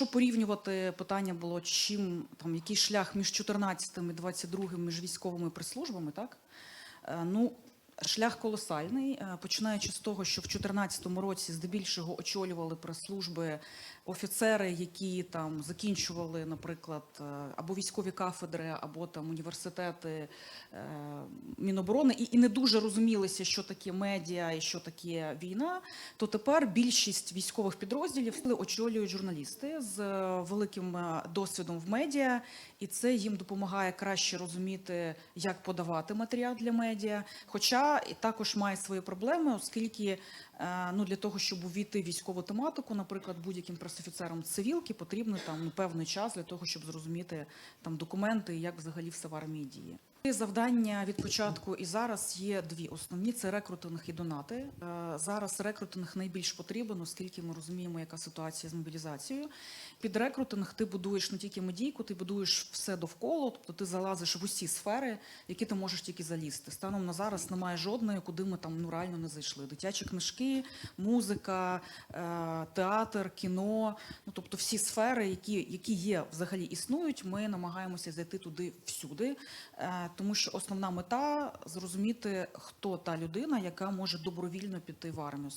Якщо порівнювати питання було, чим там який шлях між 14 і 22 між військовими прислужбами, так? Е, ну шлях колосальний, Е, починаючи з того, що в 2014 році здебільшого очолювали прес-служби офіцери, які там закінчували, наприклад, е, або військові кафедри, або там університети е, Міноборони, і, і не дуже розумілися, що таке медіа і що таке війна. То тепер більшість військових підрозділів очолюють журналісти з великим досвідом в медіа, і це їм допомагає краще розуміти, як подавати матеріал для медіа. Хоча і також має свої проблеми, оскільки е, ну для того, щоб увійти військову тематику, наприклад, будь-яким пресофіцером цивілки потрібно там ну, певний час для того, щоб зрозуміти там документи, як взагалі все в армії діє. Завдання від початку і зараз є дві основні: це рекрутинг і донати. Е, Зараз рекрутинг найбільш потрібен, оскільки ми розуміємо, яка ситуація з мобілізацією. Під рекрутинг ти будуєш не тільки медійку, ти будуєш все довкола, тобто ти залазиш в усі сфери, які ти можеш тільки залізти. Станом на зараз немає жодної, куди ми там ну реально не зайшли. Дитячі книжки, музика, е, театр, кіно. Ну тобто всі сфери, які, які є взагалі існують, ми намагаємося зайти туди всюди. Тому що основна мета зрозуміти, хто та людина, яка може добровільно піти в армію.